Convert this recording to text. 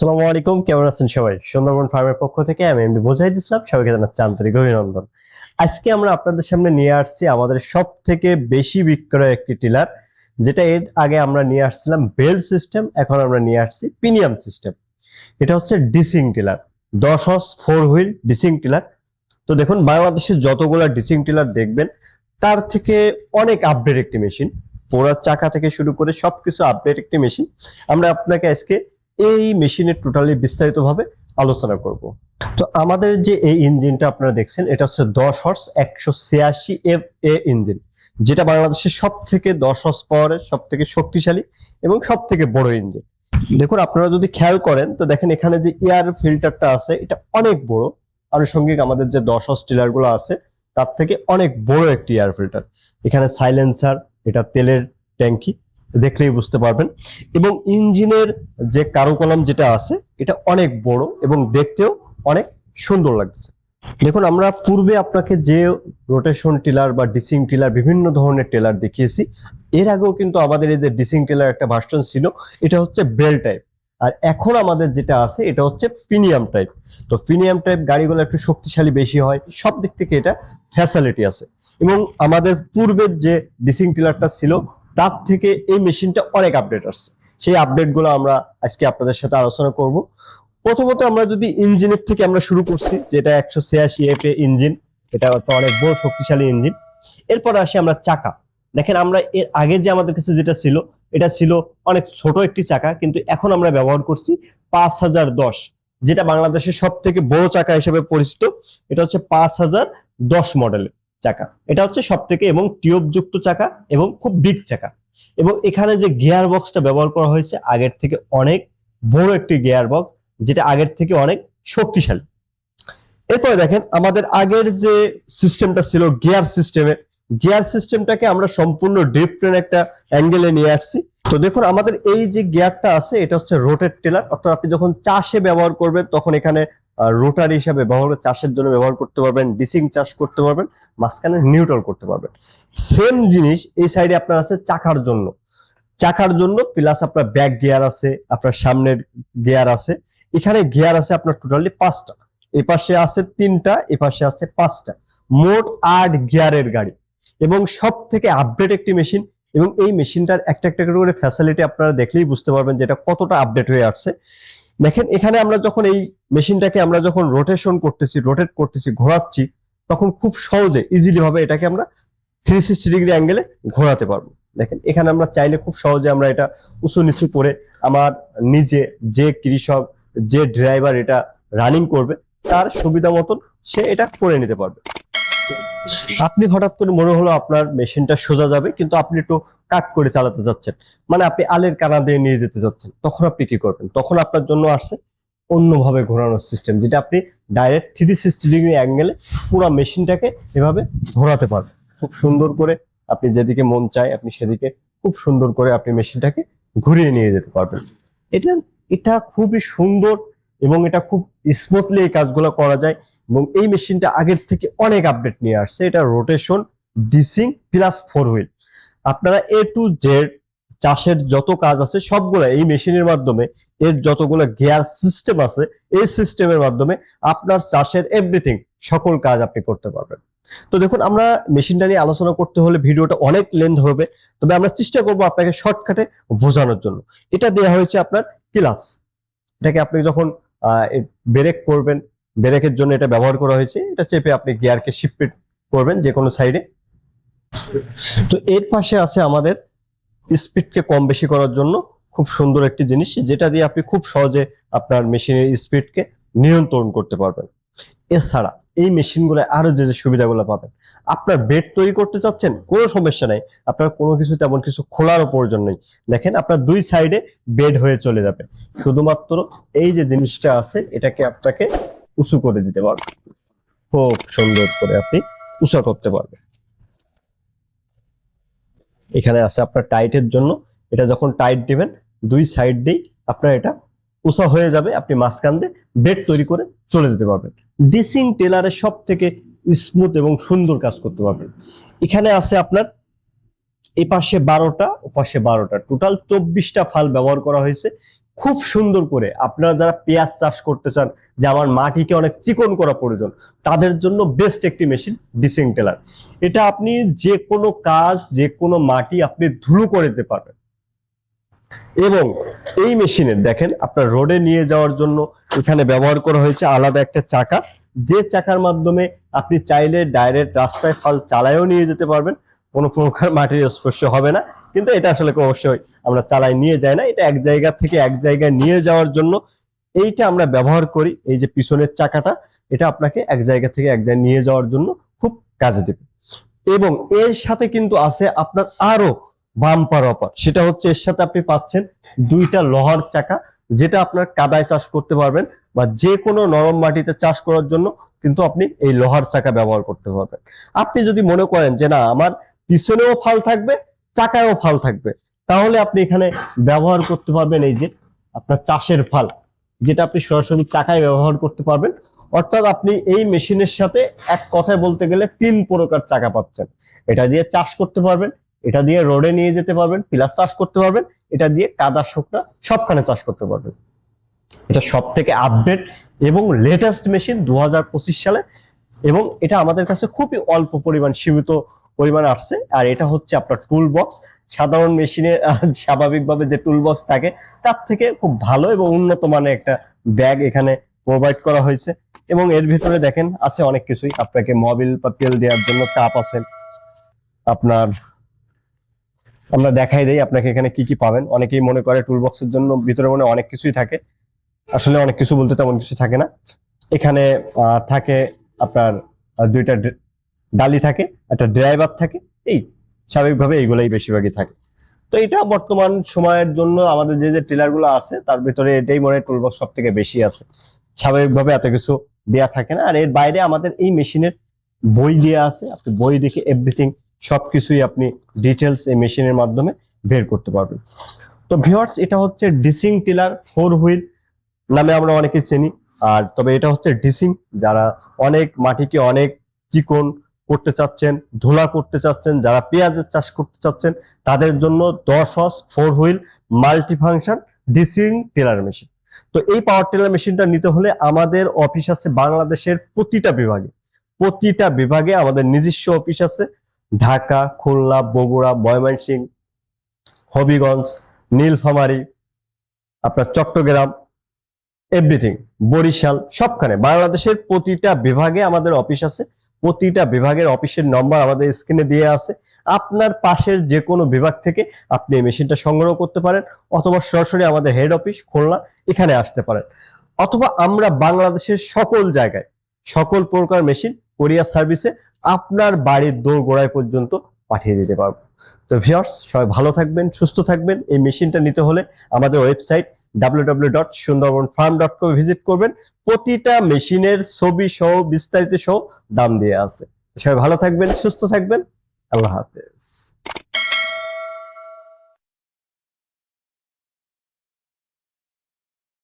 আসসালামু আলাইকুম, কেমন আছেন সবাই? সুন্দরবন ফার্মের পক্ষ থেকে আমি এমডি বোঝাই দিছিলাম সবাইকে জানাচ্ছি আন্তরিক অভিনন্দন। আজকে আমরা আপনাদের সামনে নিয়ে আসছি আমাদের সব থেকে বেশি বিক্রয় একটি টিলার, যেটা এর আগে আমরা নিয়ে আসছিলাম বেল সিস্টেম, এখন আমরা নিয়ে আসছি প্রিমিয়াম সিস্টেম। এটা হচ্ছে ডিসিং টিলার, দশ হস ফোর হুইল ডিসিং টিলার। তো দেখুন, বাংলাদেশের যতগুলো ডিসিং টিলার দেখবেন, তার থেকে অনেক আপডেট একটি মেশিন। পোড়ার চাকা থেকে শুরু করে সবকিছু আপডেট একটি মেশিন। আমরা আপনাকে আজকে এই মেশিনের টোটালি বিস্তারিতভাবে আলোচনা করব। তো আমাদের যে এই ইঞ্জিনটা আপনারা দেখছেন, এটা হচ্ছে দশ হর্স একশো ছিয়াশি এফ এ ইঞ্জিন, যেটা বাংলাদেশের সব থেকে দশ হর্স পাওয়ারের সব থেকে শক্তিশালী এবং সব থেকে বড় ইঞ্জিন। দেখুন, আপনারা যদি খেয়াল করেন, তো দেখেন এখানে যে এয়ার ফিল্টারটা আছে, এটা অনেক বড়। আনুষঙ্গিক আমাদের যে দশ হর্স টিলারগুলো আছে, তার থেকে অনেক বড় একটি এয়ার ফিল্টার এখানে সাইলেন্সার এটা তেলের ট্যাঙ্কি দেখলেই বুঝতে পারবেন। এবং ইঞ্জিনের যে কারুকলাম যেটা আছে, এটা অনেক বড় এবং দেখতেও অনেক সুন্দর লাগছে। দেখুন, আমরা পূর্বে আপনাকে যে রোটেশন টিলার বা ডিসিং টিলার বিভিন্ন ধরনের টেলার দেখিয়েছি, এর আগেও কিন্তু আমাদের এই যে ডিসিং টেলার একটা ভার্সন ছিল, এটা হচ্ছে বেল টাইপ আর এখন আমাদের যেটা আছে, এটা হচ্ছে প্রিমিয়াম টাইপ তো প্রিমিয়াম টাইপ গাড়িগুলো একটু শক্তিশালী বেশি হয় সব দিক থেকে এটা ফ্যাসিলিটি আছে। এবং আমাদের পূর্বের যে ডিসিং টিলারটা ছিল তার থেকে এই মেশিনটা অনেক আপডেট আসছে। সেই আপডেটগুলো আমরা আজকে আপনাদের সাথে আলোচনা করব। প্রথমত আমরা যদি ইঞ্জিনের থেকে আমরা শুরু করছি, যেটা একশো ছিয়াশি এফ এ ইঞ্জিন এটা একটা অনেক বড় শক্তিশালী ইঞ্জিন এরপর আসি আমরা চাকা। দেখেন আমরা এর আগে যে আমাদের কাছে যেটা ছিল, এটা ছিল অনেক ছোট একটি চাকা, কিন্তু এখন আমরা ব্যবহার করছি পাঁচ হাজার দশ, যেটা বাংলাদেশের সব থেকে বড় চাকা হিসেবে পরিচিত। এটা হচ্ছে পাঁচ হাজার দশ মডেলের চাকা। এটা হচ্ছে সব থেকে এবং টিউবযুক্ত চাকা এবং খুব বিগ চাকা। এবং এখানে যে গিয়ার বক্সটা ব্যবহার করা হয়েছে, আগের থেকে অনেক বড় একটি গিয়ার বক্স যেটা আগের থেকে অনেক শক্তিশালী। এরপরে দেখেন, আমাদের আগের যে সিস্টেমটা ছিল গিয়ার সিস্টেমের গিয়ার সিস্টেমটাকে আমরা সম্পূর্ণ ডিফারেন্ট একটা অ্যাঙ্গেলে নিয়ে আসছি। তো দেখুন, আমাদের এই যে গিয়ারটা আছে, এটা হচ্ছে রোটেট টেলার অর্থাৎ আপনি যখন চাষে ব্যবহার করবেন, তখন এখানে রোটার হিসাবে ব্যবহার চাষের জন্য ব্যবহার করতে পারবেন ডিসিং চাষ করতে পারবেন, মাঝখানে নিউট্রাল করতে পারবেন। সেম জিনিস এই সাইডে আপনার আছে চাকার জন্য। চাকার জন্য প্লাস আপনার ব্যাক গিয়ার আছে, আপনার সামনের গিয়ার আছে, এখানে গিয়ার আছে আপনার টোটালি পাঁচটা। এই পাশে আছে তিনটা এ পাশে আছে পাঁচটা। মোট আট গিয়ারের গাড়ি। এবং সব থেকে আপডেট একটি মেশিন এবং এই মেশিনটার একটা একটা করে ফ্যাসিলিটি আপনারা দেখলেই বুঝতে পারবেন যে এটা কতটা আপডেট হয়ে আসছে। দেখেন, এখানে আমরা যখন এই মেশিনটাকে আমরা যখন রোটেশন করতেছি রোটেট করতেছি, ঘোরাচ্ছি, তখন খুব সহজে ইজিলি ভাবে এটাকে আমরা থ্রি সিক্সটি ডিগ্রি অ্যাঙ্গেলে ঘোরাতে পারব। দেখেন, এখানে আমরা চাইলে খুব সহজে আমরা এটা উঁচু নিচু করে আমার নিজে যে কৃষক, যে ড্রাইভার এটা রানিং করবে, তার সুবিধা মতন সে এটা করে নিতে পারবে। আপনি হঠাৎ করে মনে হলো আপনার মেশিনটা সোজা যাবে, কিন্তু আপনি একটু কাট করে চালাতে যাচ্ছেন। মানে আপনি আলের কানা দিয়ে নিয়ে যেতে যাচ্ছেন। তখন আপনি কি করবেন? তখন আপনার জন্য আসছে অন্যভাবে ঘোরানোর সিস্টেম যেটা আপনি ডাইরেক্ট থ্রি সিক্সটি ডিগ্রি অ্যাঙ্গেলে পুরো মেশিনটাকে এভাবে ঘোরাতে পারবেন। খুব সুন্দর করে আপনি যেদিকে মন চায় আপনি সেদিকে খুব সুন্দর করে আপনি মেশিনটাকে ঘুরিয়ে নিয়ে যেতে পারবেন। এটা এটা খুবই সুন্দর এবং এটা খুব স্মুথলি এই কাজগুলো করা যায়। এবং এই মেশিনটা আগের থেকে অনেক আপডেট নিয়ে আসছে। এটা rotation discing plus four wheel আপনারা এ টু জেড চাষের যত কাজ আছে, সবগুলো এই মেশিনের মাধ্যমে, এর যতগুলো গিয়ার সিস্টেম আছে, এই সিস্টেমের মাধ্যমে আপনার চাষের এভরিথিং সকল কাজ আপনি করতে পারবেন। তো দেখুন, আমরা মেশিনটা নিয়ে আলোচনা করতে হলে ভিডিওটা অনেক লেন্থ হবে। তবে আমরা চেষ্টা করব আপনাকে শর্টকাটে বোঝানোর জন্য। এটা দেওয়া হয়েছে আপনার ক্লাস এটাকে আপনি যখন ব্রেক করবেন ব্রেকের জন্য এটা ব্যবহার করা হয়েছে। এটা চেপে আপনি গিয়ারকে শিফট করবেন যে কোনো সাইডে তো এর পাশে আছে আমাদের স্পিডকে কম বেশি করার জন্য খুব সুন্দর একটি জিনিস, যেটা দিয়ে আপনি খুব সহজে আপনার মেশিনের স্পিডকে নিয়ন্ত্রণ করতে পারবেন। এছাড়া এই মেশিনগুলো আরও যে যে সুবিধাগুলো পাবেন। আপনার বেড তৈরি করতে চাচ্ছেন, কোনো সমস্যা নাই। আপনার কোনো কিছু তেমন কিছু খোলারও প্রয়োজন নেই। দেখেন, আপনার দুই সাইডে বেড হয়ে চলে যাবে। শুধুমাত্র এই যে জিনিসটা আছে, এটাকে আপনাকে উঁচু করে দিতে পারবেন। খুব সুন্দর করে আপনি উঁচা করতে পারবেন। এখানে আছে আপনার টাইটের জন্য। এটা যখন টাইট দিবেন, দুই সাইড দিয়েই আপনার এটা উঁচা হয়ে যাবে। আপনি মাঝখান দিয়ে বেড তৈরি করে চলে যেতে পারবেন। ডিসিং টেলারে সব থেকে স্মুথ এবং সুন্দর কাজ করতে পারবেন। এখানে আছে আপনার এ পাশে বারোটা ও পাশে বারোটা। টোটাল চব্বিশটা ফাল ব্যবহার করা হয়েছে। খুব সুন্দর করে। আপনারা যারা পেঁয়াজ চাষ করতে চান, যে আমার মাটিকে অনেক চিকন করা প্রয়োজন, তাদের জন্য বেস্ট একটি মেশিন ডিসিং টেলার এটা আপনি যে কোনো কাজ, যে কোনো মাটি আপনি ধুলো করে দিতে পারবেন। এবং এই মেশিনের দেখেন, আপনার রোডে নিয়ে যাওয়ার জন্য এখানে ব্যবহার করা হয়েছে আলাদা একটা চাকা। যে চাকার মাধ্যমে আপনি চাইলে ডাইরেক্ট রাস্তায় ফাল চালায়ও নিয়ে যেতে পারবেন, কোনো প্রকার মাটির স্পর্শ হবে না। কিন্তু এটা আসলে অবশ্যই আমরা চালাই নিয়ে যাই না, এটা এক জায়গা থেকে এক জায়গায় নিয়ে যাওয়ার জন্য এইটা আমরা ব্যবহার করি, এই যে পিছনের চাকাটা, এটা আপনাকে এক জায়গা থেকে এক জায়গায় নিয়ে যাওয়ার জন্য খুব কাজে দেবে। এবং এর সাথে কিন্তু আছে আপনার আরও বাম্পার অপার সেটা হচ্ছে এর সাথে আপনি পাচ্ছেন দুইটা লোহার চাকা, যেটা আপনার কাদায় চাষ করতে পারবেন বা যে কোনো নরম মাটিতে চাষ করার জন্য কিন্তু আপনি এই লোহার চাকা ব্যবহার করতে পারবেন। আপনি যদি মনে করেন যে না, আমার পিছনেও ফাল থাকবে, চাকায়ও ফাল থাকবে তাহলে আপনি এখানে ব্যবহার করতে পারবেন এই যে আপনার চাষের ফাল, যেটা আপনি সরাসরি চাকায় ব্যবহার করতে পারবেন। অর্থাৎ আপনি এই মেশিনের সাথে এক কথায় বলতে গেলে তিন প্রকার চাকা পাচ্ছেন। এটা দিয়ে চাষ করতে পারবেন, এটা দিয়ে রোডে নিয়ে যেতে পারবেন পিলার চাষ করতে পারবেন, এটা দিয়ে কাদা, শুকনা সবখানে চাষ করতে পারবেন। এটা সব থেকে আপডেট এবং লেটেস্ট মেশিন দু হাজার পঁচিশ সালে এবং এটা আমাদের কাছে খুবই অল্প পরিমাণ, সীমিত পরিমাণ আসছে। আর এটা হচ্ছে আপনার টুল বক্স সাধারণ মেশিনে স্বাভাবিকভাবে যে টুল বক্স থাকে, তার থেকে খুব ভালো এবং উন্নত মানের একটা ব্যাগ এখানে প্রোভাইড করা হয়েছে। এবং এর ভিতরে দেখেন, আছে অনেক কিছুই। আপনাকে মোবিল বা তেল দেওয়ার জন্য কাপ আছে। আপনার, আমরা দেখাই দেই, আপনাকে এখানে কি কি পাবেন। অনেকেই মনে করে টুল বক্সের জন্য ভিতরে মনে অনেক কিছুই থাকে। আসলে অনেক কিছু বলতে তেমন কিছু থাকে না। এখানে থাকে আপনার দুইটা ডালি থাকে, একটা ড্রাইভার থাকে, এই স্বাভাবিকভাবে এইগুলাই বেশিরভাগই থাকে। তো এটা বর্তমান সময়ের জন্য আমাদের যে যে টিলারগুলো আছে, তার ভিতরে এটাই মনে হয় টুলবক্স সব থেকে বেশি আছে। স্বাভাবিকভাবে এত কিছু দেয়া থাকে না, আর এর বাইরে আমাদের এই মেশিনের বই দেওয়া আছে, আপনি বই দেখে এভরিথিং সবকিছুই আপনি ডিটেলস এই মেশিনের মাধ্যমে বের করতে পারবেন। তো ভিওয়ার্স এটা হচ্ছে ডিসিং টিলার ফোর হুইল নামে আমরা অনেকে চিনি। আর তবে এটা হচ্ছে ডিসিং, যারা অনেক মাটিকে অনেক চিকন করতে চাচ্ছেন, ধুলা করতে চাচ্ছেন, যারা পেঁয়াজের চাষ করতে চাচ্ছেন, তাদের জন্য দশ হস, four wheel multi function discing tiller machine. তো এই পাওয়ার টেলার মেশিনটা নিতে হলে আমাদের অফিস আছে বাংলাদেশের প্রতিটা বিভাগে। প্রতিটা বিভাগে আমাদের নিজস্ব অফিস আছে। ঢাকা, খুলনা, বগুড়া, ময়মনসিংহ, হবিগঞ্জ, নীলফামারী, আপনার চট্টগ্রাম এভরিথিং বরিশাল, সবখানে। বাংলাদেশের প্রতিটা বিভাগে আমাদের অফিস আছে। প্রতিটা বিভাগের অফিসের নম্বর আমাদের স্ক্রিনে দিয়ে আছে। আপনার পাশের যে কোনো বিভাগ থেকে আপনি এই মেশিনটা সংগ্রহ করতে পারেন অথবা সরাসরি আমাদের হেড অফিস খুলনা, এখানে আসতে পারেন। অথবা আমরা বাংলাদেশের সকল জায়গায় সকল প্রকার মেশিন কোরিয়ার সার্ভিসে আপনার বাড়ির দোর গোড়ায় পর্যন্ত পাঠিয়ে দিতে পারব। তো ভিউয়ার্স সবাই ভালো থাকবেন, সুস্থ থাকবেন। এই মেশিনটা নিতে হলে আমাদের website W dot Sundarban farm dot visit করবেন। প্রতিটা মেশিনের ছবি সহ বিস্তারিত সহ দাম দিয়ে আছে। সবাই ভালো থাকবেন, সুস্থ থাকবেন। আল্লাহ হাফেজ।